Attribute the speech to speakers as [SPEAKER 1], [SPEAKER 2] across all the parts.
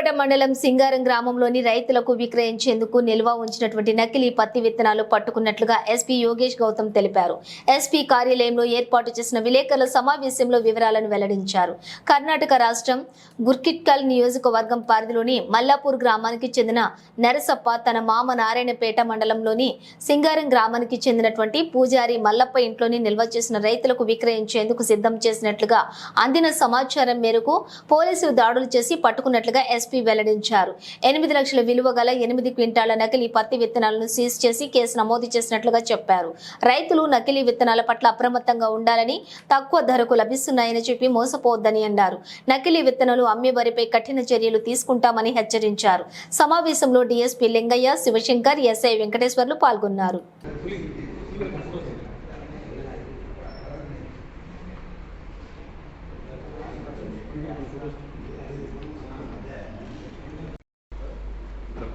[SPEAKER 1] సూళ్లూరుపేట మండలం సింగారం గ్రామంలోని రైతులకు విక్రయించేందుకు నిల్వ ఉంచినటువంటి నకిలీ పత్తి విత్తనాలు పట్టుకున్నట్లుగా ఎస్పీ యోగేష్ గౌతమ్ తెలిపారు ఎస్పీ కార్యాలయంలో ఏర్పాటు చేసిన విలేకరుల సమావేశంలో వివరాలను వెల్లడించారు కర్ణాటక రాష్ట్రం గుర్కిట్కల్ నియోజకవర్గం పరిధిలోని మల్లాపూర్ గ్రామానికి చెందిన నరసప్ప తన మామ నారాయణపేట మండలంలోని సింగారం గ్రామానికి చెందినటువంటి పూజారి మల్లప్ప ఇంట్లోని నిల్వ చేసిన రైతులకు విక్రయించేందుకు సిద్ధం చేసినట్లుగా అందిన సమాచారం మేరకు పోలీసులు దాడులు చేసి పట్టుకున్నట్లుగా ఎస్పీ ఎస్పీ వెల్లడించారు ఎనిమిది లక్షల విలువ గల ఎనిమిది క్వింటాల నకిలీ పత్తి విత్తనాలను సీజ్ చేసి కేసు నమోదు చేసినట్లుగా చెప్పారు రైతులు నకిలీ విత్తనాల పట్ల అప్రమత్తంగా ఉండాలని తక్కువ ధరకు లభిస్తున్నాయని చెప్పి మోసపోవద్దని అన్నారు నకిలీ విత్తనాలు అమ్మే వారిపై కఠిన చర్యలు తీసుకుంటామని హెచ్చరించారు సమావేశంలో డిఎస్పీ లింగయ్య శివశంకర్ ఎస్ఐ వెంకటేశ్వర్లు పాల్గొన్నారు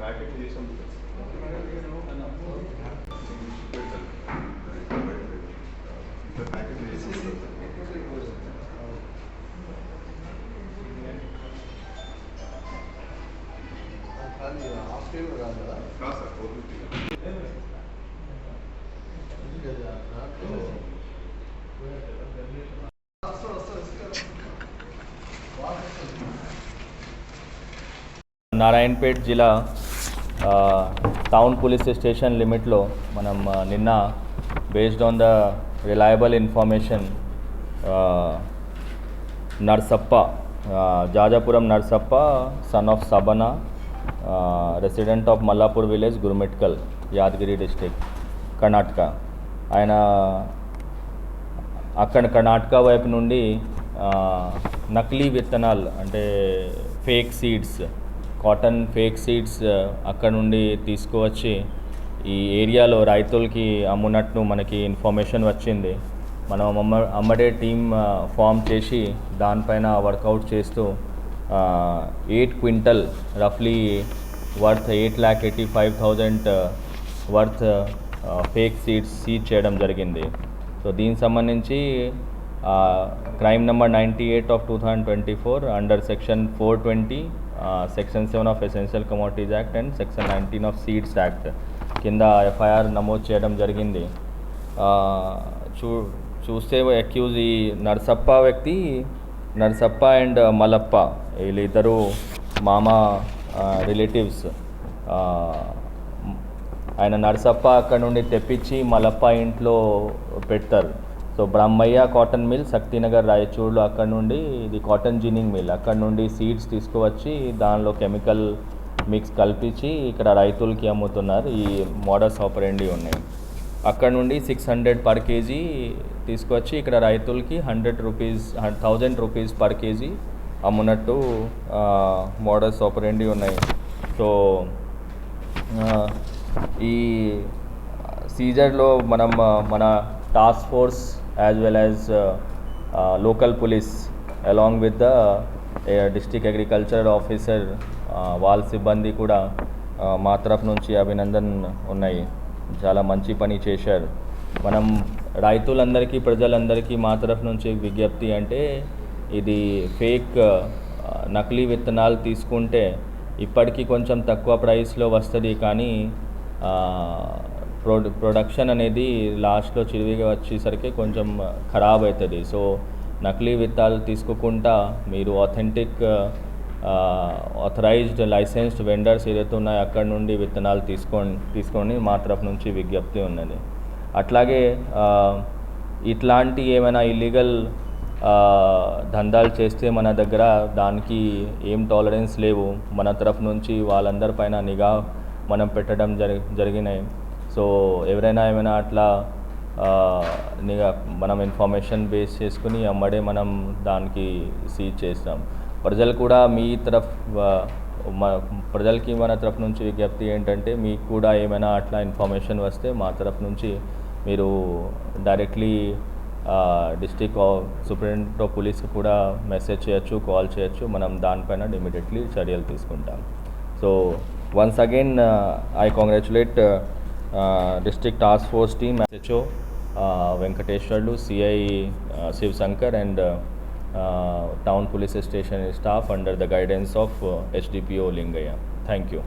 [SPEAKER 2] पैकेट
[SPEAKER 3] ले नारायणपेट जिला టౌన్ పోలీస్ స్టేషన్ లిమిట్లో మనం నిన్న based on the reliable information Narsappa Jajapuram Narsappa son of Sabana resident of Mallapur village Gurumatkal Yadgiri district Karnataka ఆయన అక్కడ కర్ణాటక వైపు నుండి నకిలీ విత్తనాలు అంటే fake seeds cotton fake seeds అక్కడ నుండి తీసుకువచ్చి ఈ ఏరియాలో రైతులకి అమ్మునట్టు మనకి ఇన్ఫర్మేషన్ వచ్చింది మనం అమ్మ అమ్మడే టీం ఫామ్ చేసి దానిపైన వర్కౌట్ చేస్తూ eight quintal రఫ్లీ worth eight lakh eighty five thousand worth fake seeds seize చేయడం జరిగింది సో దీనికి సంబంధించి crime number ninety eight of two thousand twenty four under section four twenty section seven of essential commodities act and section nineteen of seeds act కింద FIR నమోదు చేయడం జరిగింది చూ చూస్తే accuse ఈ నర్సప్ప వ్యక్తి నర్సప్ప అండ్ మలప్ప వీళ్ళిద్దరూ మామ రిలేటివ్స్ ఆయన నర్సప్ప అక్కడ నుండి తెప్పించి మలప్ప ఇంట్లో పెడతారు so Brahmaiah cotton mill Shaktinagar రాయచూర్లో అక్కడ నుండి ఇది కాటన్ జీనింగ్ మిల్ అక్కడ నుండి సీడ్స్ తీసుకువచ్చి దానిలో కెమికల్ మిక్స్ కల్పించి ఇక్కడ రైతులకి అమ్ముతున్నారు ఈ మోడల్స్ ఆపరెండి ఉన్నాయి అక్కడ నుండి సిక్స్ హండ్రెడ్ పర్ కేజీ తీసుకొచ్చి ఇక్కడ రైతులకి hundred rupees thousand rupees per KG అమ్మునట్టు modus operandi ఉన్నాయి సో ఈ సీజర్లో మనం మన task force as well as local police along with the district agriculture officer వాళ్ళ సిబ్బంది కూడా మా తరఫు నుంచి అభినందన్ ఉన్నాయి చాలా మంచి పని చేశారు మనం రైతులందరికీ ప్రజలందరికీ మా తరఫు నుంచి విజ్ఞప్తి అంటే ఇది ఫేక్ uh, నకిలీ విత్తనాలు తీసుకుంటే ఇప్పటికీ కొంచెం తక్కువ ప్రైస్లో వస్తుంది కానీ ప్రో ప్రొడక్షన్ అనేది లాస్ట్లో చిరివిగా వచ్చేసరికి కొంచెం ఖరాబ్ అవుతుంది సో నకిలీ విత్తాలు తీసుకోకుండా మీరు ఆథెంటిక్ ఆథరైజ్డ్ లైసెన్స్డ్ వెండర్స్ ఏదైతే ఉన్నాయో అక్కడ నుండి విత్తనాలు తీసుకోండి తీసుకొని మా తరఫు నుంచి విజ్ఞప్తి ఉన్నది అట్లాగే ఇట్లాంటి ఏమైనా ఇల్లీగల్ దందాలు చేస్తే మన దగ్గర దానికి ఏం టాలరెన్స్ లేవు మన తరఫు నుంచి పైన నిఘా మనం పెట్టడం జరి జరిగినాయి సో ఎవరైనా ఏమైనా అట్లా మనం ఇన్ఫర్మేషన్ బేస్ చేసుకుని అమ్మడే మనం దానికి సీజ్ చేస్తాం ప్రజలు కూడా మీ తరఫ్ ప్రజలకి మన తరఫు నుంచి విజ్ఞప్తి ఏంటంటే మీకు కూడా ఏమైనా అట్లా ఇన్ఫర్మేషన్ వస్తే మా తరఫు నుంచి మీరు directly district superintendent of police కూడా మెసేజ్ చేయొచ్చు కాల్ చేయొచ్చు మనం దానిపైన ఇమీడియట్లీ చర్యలు తీసుకుంటాం so once again I congratulate District task force team SHO Venkateswarlu CI Sivashankar and town police station staff under the guidance of uh, HDPO Lingaya. Thank you.